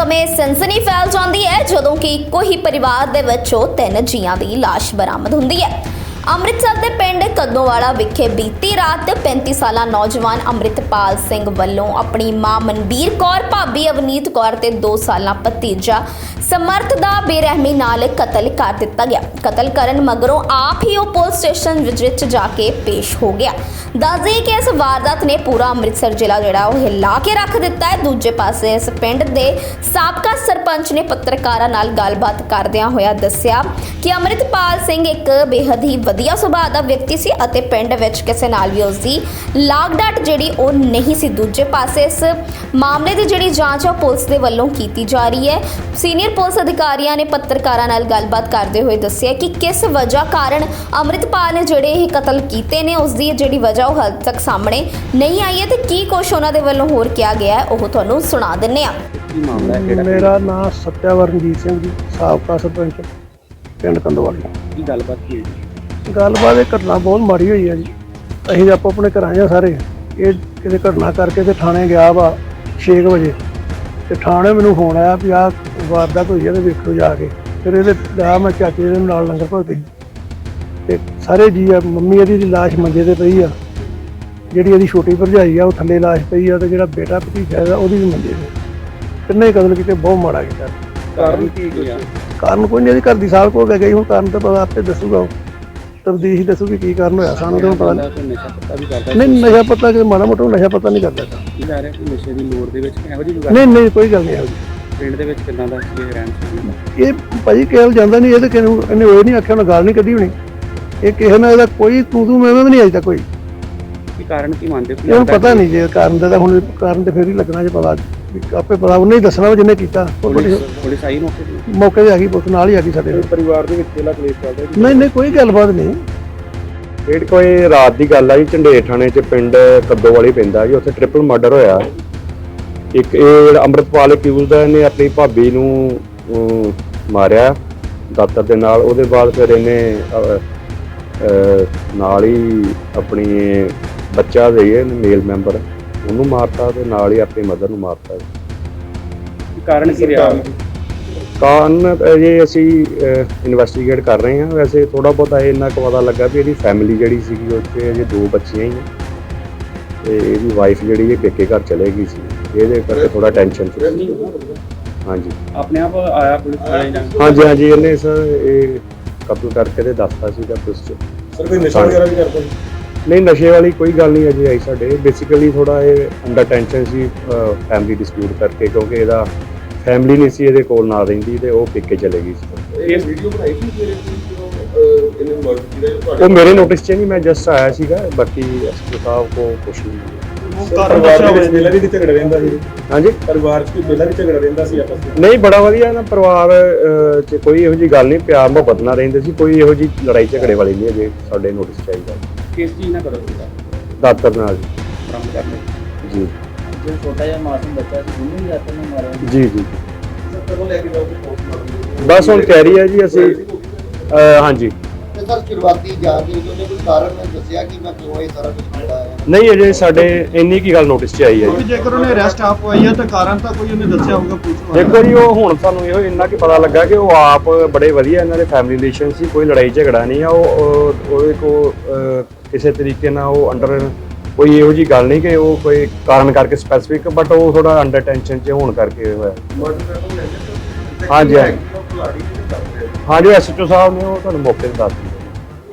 ਸਮੇਂ ਸਨਸਨੀ ਫੈਲ ਜਾਂਦੀ ਹੈ, ਜਦੋਂ ਕਿ ਇੱਕੋ ਹੀ ਪਰਿਵਾਰ ਦੇ ਵਿੱਚੋਂ ਤਿੰਨ ਜੀਆਂ ਦੀ ਲਾਸ਼ ਬਰਾਮਦ ਹੁੰਦੀ ਹੈ। ਅੰਮ੍ਰਿਤਸਰ ਦੇ ਪਿੰਡ ਕਦੋਵਾਲਾ ਵਿਖੇ ਬੀਤੀ ਰਾਤ 35 ਸਾਲਾ ਨੌਜਵਾਨ ਅੰਮ੍ਰਿਤਪਾਲ ਸਿੰਘ ਵੱਲੋਂ ਆਪਣੀ ਮਾਂ ਮਨਬੀਰ ਕੌਰ, ਭਾਬੀ ਅਵਨੀਤ ਕੌਰ ਤੇ 2 ਸਾਲਾ ਭਤੀਜਾ ਸਮਰਥ ਦਾ ਬੇਰਹਿਮੀ ਨਾਲ ਕਤਲ ਕਰ ਦਿੱਤਾ ਗਿਆ। ਕਤਲ ਕਰਨ ਮਗਰੋਂ ਆਪ ਹੀ ਉਹ ਪੁਲਿਸ ਸਟੇਸ਼ਨ ਵਿੱਚ ਜਾ ਕੇ ਪੇਸ਼ ਹੋ ਗਿਆ। ਦੱਸਦੇ ਕਿ ਇਸ ਵਾਰਦਾਤ ਨੇ ਪੂਰਾ ਅੰਮ੍ਰਿਤਸਰ ਜ਼ਿਲ੍ਹਾ ਜਿਹੜਾ ਉਹ ਹਿਲਾ ਕੇ ਰੱਖ ਦਿੱਤਾ ਹੈ। ਦੂਜੇ ਪਾਸੇ ਇਸ ਪਿੰਡ ਦੇ ਸਾਬਕਾ ਸਰਪੰਚ ਨੇ ਪੱਤਰਕਾਰਾਂ ਨਾਲ ਗੱਲਬਾਤ ਕਰਦਿਆਂ ਹੋਇਆ ਦੱਸਿਆ ਕਿ ਅੰਮ੍ਰਿਤਪਾਲ ਸਿੰਘ ਇੱਕ ਬੇਹੱਦ ਹੀ ਵਧੀਆ ਸੁਭਾਅ ਦਾ ਵਿਅਕਤੀ ਸੀ ਅਤੇ ਪਿੰਡ ਵਿੱਚ ਕਿਸੇ ਨਾਲ ਵੀ ਉਸ ਦੀ ਲਾਗਡਾਟ ਜਿਹੜੀ ਉਹ ਨਹੀਂ ਸੀ। ਦੂਜੇ ਪਾਸੇ ਇਸ ਮਾਮਲੇ ਦੀ ਜਿਹੜੀ ਜਾਂਚ ਉਹ ਪੁਲਿਸ ਦੇ ਵੱਲੋਂ ਕੀਤੀ ਜਾ ਰਹੀ ਹੈ। ਸੀਨੀਅਰ ਪੁਲਿਸ ਅਧਿਕਾਰੀਆਂ ਨੇ ਪੱਤਰਕਾਰਾਂ ਨਾਲ ਗੱਲਬਾਤ ਕਰਦੇ ਹੋਏ ਦੱਸਿਆ ਕਿ ਕਿਸ ਵਜ੍ਹਾ ਕਾਰਨ ਅੰਮ੍ਰਿਤਪਾਲ ਨੇ ਜਿਹੜੇ ਇਹ ਕਤਲ ਕੀਤੇ ਨੇ ਉਸ ਦੀ ਜਿਹੜੀ ਵਜ੍ਹਾ ਉਹ ਹਾਲ ਤੱਕ ਸਾਹਮਣੇ ਨਹੀਂ ਆਈ ਹੈ ਤੇ ਕੀ ਕੁਛ ਉਹਨਾਂ ਦੇ ਵੱਲੋਂ ਹੋਰ ਕਿਹਾ ਗਿਆ ਹੈ ਉਹ ਤੁਹਾਨੂੰ ਸੁਣਾ ਦਿੰਨੇ ਆ ਕੀ ਮਾਮਲਾ ਹੈ? ਕਿਹੜਾ ਮੇਰਾ ਨਾਮ ਸਤਿਆਵਰਨਜੀਤ ਸਿੰਘ ਜੀ ਸਾਬਕਾ ਸਰਪੰਚ ਪਿੰਡ ਕੰਦੋਵਾਲੀ। ਕੀ ਗੱਲਬਾਤ ਕੀ ਗੱਲਬਾਤ ਇਹ ਘਟਨਾ ਬਹੁਤ ਮਾੜੀ ਹੋਈ ਹੈ ਜੀ। ਅਸੀਂ ਆਪੋ ਆਪਣੇ ਘਰਾਂ 'ਚ ਆ ਸਾਰੇ। ਇਹ ਕਿਤੇ ਘਟਨਾ ਕਰਕੇ ਤੇ ਥਾਣੇ ਗਿਆ ਵਾ 6 ਵਜੇ। ਤੇ ਥਾਣੇ ਮੈਨੂੰ ਫੋਨ ਆਇਆ ਵੀ ਆਹ ਵਾਰਦਾਤ ਹੋਈ ਹੈ ਤੇ ਵੇਖੋ ਜਾ ਕੇ। ਫਿਰ ਇਹਦੇ ਦਾ ਮੈਂ ਚਾਚੇ ਦੇ ਨਾਲ ਲੰਗਰ ਭਰਤੀ ਤੇ ਸਾਰੇ ਜੀ ਆ ਮੰਮੀ ਇਹਦੀ ਦੀ ਲਾਸ਼ ਮੰਜੇ ਤੇ ਪਈ ਆ ਜਿਹੜੀ ਇਹਦੀ ਛੋਟੀ ਭਰਜਾਈ ਆ ਉਹ ਥੱਲੇ ਲਾਸ਼ ਪਈ ਆ ਤੇ ਜਿਹੜਾ ਬੇਟਾ ਭਤੀਜਾ ਇਹਦਾ ਉਹਦੀ ਵੀ ਮੰਜੇ ਤੇ। ਤਿੰਨੇ ਕਤਲ ਕੀਤੇ ਬਹੁਤ ਮਾੜਾ ਕੀਤਾ। ਕਾਰਨ ਕੀ ਹੋਇਆ ਕਾਰਨ ਕੋਈ ਨਹੀਂ ਇਹਦੀ ਘਰ ਦੀ ਸਾਲ ਕੋ ਗਈ ਹੁਣ ਕਾਰਨ ਤਾਂ ਪਤਾ ਆਪੇ ਦੱਸੂਗਾ ਉਹ। ਤਬਦੀਸ਼ ਹੀ ਦੱਸੂਗੀ ਕੀ ਕਾਰਨ ਹੋਇਆ ਸਾਨੂੰ ਤਾਂ ਪਤਾ ਨਹੀਂ। ਨਸ਼ਾ ਪੱਤਾ ਵੀ ਕਰਦਾ ਨਹੀਂ ਨਸ਼ਾ ਪਤਾ ਕਿ ਮਾੜਾ ਮੋਟਾ ਨਸ਼ਾ ਪਤਾ ਨਹੀਂ ਕਰਦਾ। ਗਾ। ਕੀ ਲੈ ਰਿਹਾ ਕਿ ਨਸ਼ੇ ਦੀ ਲੋੜ ਦੇ ਵਿੱਚ ਇਹੋ ਜਿਹੀ ਗੱਲ ਨਹੀਂ ਨਹੀਂ? ਕੋਈ ਗੱਲ ਨਹੀਂ ਇਹੋ ਜਿਹੀ। ਪਿੰਡ ਦੇ ਵਿੱਚ ਕਿੰਨਾ ਦਾ ਸੀ ਇਹ ਰਹਿਣ ਇਹ ਭਾਜੀ ਕੇਲ ਜਾਂਦਾ ਨਹੀਂ ਇਹ ਤਾਂ ਕਿਸੇ ਨੂੰ ਇਹਨੇ ਉਹ ਨਹੀਂ ਆਖਿਆ ਉਹਨੇ ਗਾਲ ਨਹੀਂ ਕੱਢੀ ਹੋਣੀ। ਇਹ ਕਿਸੇ ਨਾਲ ਇਹਦਾ ਕੋਈ ਤੂੰ ਤੂੰ ਮੈਂ ਵੀ ਨਹੀਂ ਅਜੇ ਤੱਕ ਕੋਈ। ਕੀ ਕਾਰਨ ਕੀ ਮੰਨਦੇ ਹੋ? ਪਤਾ ਨਹੀਂ ਜੇ ਕਾਰਨ ਦਾ ਤਾਂ ਹੁਣ ਕਾਰਨ ਤੇ ਫੇਰ ਹੀ ਲੱਗਣਾ ਜੇ ਪਤਾ ਵੀ ਆਪੇ ਪਤਾ ਉਹਨੇ ਹੀ ਦੱਸਣਾ ਜਿਹਨੇ ਕੀਤਾ। ਉਹ ਪੁਲਿਸ ਪੁਲਿਸ ਆਈ ਮੌਕੇ ਤੇ? ਮੌਕੇ ਤੇ ਆ ਗਈ ਪੁਲਿਸ ਨਾਲ ਹੀ ਆ ਗਈ ਸਾਡੇ। ਪਰਿਵਾਰ ਦੇ ਵਿੱਚ ਕਿਹੜਾ ਕਲੇਸ਼ ਚੱਲਦਾ ਨਹੀਂ ਨਹੀਂ ਕੋਈ ਗੱਲਬਾਤ ਨਹੀਂ। ਡੇਢ ਕੋਈ ਰਾਤ ਦੀ ਗੱਲ ਆ ਜੀ ਝੰਡੇਰ ਥਾਣੇ ਚ ਪਿੰਡ ਕੱਦੋ ਵਾਲੀ ਪੈਂਦਾ ਜੀ ਉੱਥੇ ਟ੍ਰਿਪਲ ਮਰਡਰ ਹੋਇਆ। ਇੱਕ ਇਹ ਜਿਹੜਾ ਅੰਮ੍ਰਿਤਪਾਲ ਅਕਿਊਜ਼ਡ ਹੈ ਇਹਨੇ ਆਪਣੀ ਭਾਬੀ ਨੂੰ ਅਮ, ਮਾਰਿਆ ਦਾਤਰ ਦੇ ਨਾਲ। ਉਹਦੇ ਬਾਅਦ ਫਿਰ ਇਹਨੇ ਅਹ, ਅਹ, ਨਾਲ ਹੀ ਆਪਣੀ ਬੱਚਾ ਦੇ ਹੈ ਮੇਲ ਮੈਂਬਰ ਉਹਨੂੰ ਮਾਰਤਾ ਤੇ ਨਾਲ ਹੀ ਆਪਣੀ ਮਦਰ ਨੂੰ ਮਾਰਤਾ ਕਾਰਨ ਕੀ ਰਿਹਾ? ਕਾਰਨ ਇਹ ਅਸੀਂ ਇਨਵੈਸਟੀਗੇਟ ਕਰ ਰਹੇ ਹਾਂ। ਵੈਸੇ ਥੋੜਾ ਬਹੁਤਾ ਇਹ ਇੰਨਾ ਕੁ ਪਤਾ ਲੱਗਾ ਵੀ ਇਹਦੀ ਫੈਮਿਲੀ ਜਿਹੜੀ ਸੀਗੀ ਉਹ 'ਚ ਅਜੇ ਦੋ ਬੱਚੀਆਂ ਹੀ ਆ ਤੇ ਇਹਦੀ ਵਾਈਫ ਜਿਹੜੀ ਇਹ ਪੇਕੇ ਘਰ ਚਲੇ ਗਈ ਸੀ। ਇਹਦੇ ਕਰਕੇ ਥੋੜਾ ਟੈਨਸ਼ਨ ਸੀ। ਹਾਂਜੀ। ਆਪਣੇ ਆਪ ਆਇਆ ਪੁਲਿਸ ਵਾਲੇ ਜਾਂ? ਹਾਂਜੀ ਹਾਂਜੀ। ਇਹਨੇ ਸਰ ਇਹ ਕਤਲ ਕਰਕੇ ਤੇ ਦੱਸਤਾ ਸੀਗਾ ਪੁਲਿਸ ਚ। ਸਰ ਕੋਈ ਨਸ਼ਾ ਵਗੈਰਾ ਵੀ ਕਰਦਾ ਨਹੀਂ ਨਸ਼ੇ ਵਾਲੀ ਕੋਈ ਗੱਲ ਨਹੀਂ ਅਜੇ ਆਈ ਸਾਡੇ। ਬੇਸਿਕਲੀ ਥੋੜਾ ਇਹ ਅੰਡਰ ਟੈਨਸ਼ਨ ਸੀ ਫੈਮਿਲੀ ਡਿਸਪਿਊਟ ਕਰਕੇ ਕਿਉਂਕਿ ਇਹਦਾ ਫੈਮਿਲੀ ਨਹੀਂ ਸੀ ਇਹਦੇ ਕੋਲ ਨਾਲ ਰਹਿੰਦੀ ਤੇ ਉਹ ਪੇਕੇ ਚਲੇ ਗਈ ਸੀ। ਇਹ ਵੀਡੀਓ ਬਣਾਈ ਸੀ ਮੇਰੇ ਉਹ ਮੇਰੇ ਨੋਟਿਸ 'ਚ ਨਹੀਂ ਮੈਂ ਜਸਟ ਆਇਆ ਸੀਗਾ ਬਾਕੀ ਐਸਪੀ ਸਾਹਿਬ ਕੋ ਕੁਛ ਨਹੀਂ। ਪਰਿਵਾਰ ਦੇ ਵਿੱਚ ਪਹਿਲਾਂ ਵੀ ਤੇ ਝਗੜਾ ਰਹਿੰਦਾ ਸੀ? ਹਾਂਜੀ? ਪਰਿਵਾਰ 'ਚ ਪਹਿਲਾਂ ਵੀ ਝਗੜਾ ਰਹਿੰਦਾ ਸੀ ਆਪਸ ਵਿੱਚ? ਨਹੀਂ ਬੜਾ ਵਧੀਆ ਨਾ ਪਰਿਵਾਰ 'ਚ ਕੋਈ ਇਹੋ ਜੀ ਗੱਲ ਨਹੀਂ ਪਿਆਰ ਮੁਹੱਬਤ ਨਾਲ ਰਹਿੰਦੇ ਸੀ ਕੋਈ ਇਹੋ ਜੀ ਲੜਾਈ ਝਗੜੇ ਵਾਲੀ ਨਹੀਂ ਅਜੇ ਸਾਡੇ ਨੋਟਿਸ 'ਚ ਆਈ ਗੱਲ। ਕਿਸ ਚੀਜ਼ ਨਾਲ ਕਰੋ ਸੀਗਾ ਦਾਤਰ ਨਾਲ। ਜੀ। ਬਰਾਮਦ ਕਰ ਲਿਆ ਜੀ। ਜੋ ਛੋਟਾ ਜਿਹਾ ਮਾਸੂਮ ਬੱਚਾ ਸੀ ਉਹਨੂੰ ਵੀ ਰਾਤ ਨੂੰ ਮਾਰਿਆ ਜੀ ਜੀ। ਕਦੋਂ ਲੈ ਕੇ ਜਾਓਗੇ ਪੋਸਟਮਾਰਟਮ ਬਸ ਹੁਣ ਕਹਿ ਰਹੀ ਹੈ ਜੀ ਅਸੀਂ ਅਹ, ਹਾਂਜੀ। ਤੇ ਸਰ ਸ਼ੁਰੂਆਤੀ ਜਾਂਚ ਵਿੱਚ ਉਹਨੇ ਕੋਈ ਕਾਰਨ ਦੱਸਿਆ ਕਿ ਮੈਂ ਕਿਉਂ ਇਹ ਸਾਰਾ ਕੁਝ ਕੀਤਾ ਹੈ? ਨਹੀਂ ਅਜੇ ਸਾਡੇ ਇੰਨੀ ਕੀ ਗੱਲ ਨੋਟਿਸ 'ਚ ਆਈ ਹੈ ਜੀ। ਜੇਕਰ ਉਹਨੇ ਅਰੈਸਟ ਆਪ ਹੋਈ ਹੈ ਤਾਂ ਕਾਰਨ ਤਾਂ ਕੋਈ ਉਹਨੇ ਦੱਸਿਆ ਹੋਊਗਾ ਪੁਲਿਸ ਦੇਖੋ ਜੀ ਉਹ ਹੁਣ ਸਾਨੂੰ ਇਹੋ ਇੰਨਾ ਕਿ ਪਤਾ ਲੱਗਾ ਕਿ ਉਹ ਆਪ ਬੜੇ ਵਧੀਆ ਇਹਨਾਂ ਦੇ ਫੈਮਿਲੀ ਰਿਲੇਸ਼ਨ ਸੀ ਕੋਈ ਲੜਾਈ ਝਗੜਾ ਨਹੀਂ ਆ ਉਹ ਉਹ- ਉਹਦੇ ਕੋ ਅਹ, ਕਿਸੇ ਤਰੀਕੇ ਨਾਲ ਉਹ ਅੰਡਰ ਕੋਈ ਇਹੋ ਜੀ ਗੱਲ ਨਹੀਂ ਕਿ ਉਹ ਕੋਈ ਕਾਰਨ ਕਰਕੇ ਸਪੈਸੀਫਿਕ ਬਟ ਉਹ ਥੋੜਾ ਅੰਡਰ ਟੈਨਸ਼ਨ 'ਚ ਹੋਣ ਕਰਕੇ ਹੋਇਆ। ਕੇ ਹਾਂਜੀ, ਹਾਂਜੀ। ਨੇ ਹਾਂਜੀ ਐਸਐਚਓ ਸਾਹਿਬ ਨੇ ਉਹ ਤੁਹਾਨੂੰ ਮੌਕੇ ਤੇ ਦੱਸ ਦਿੱਤਾ।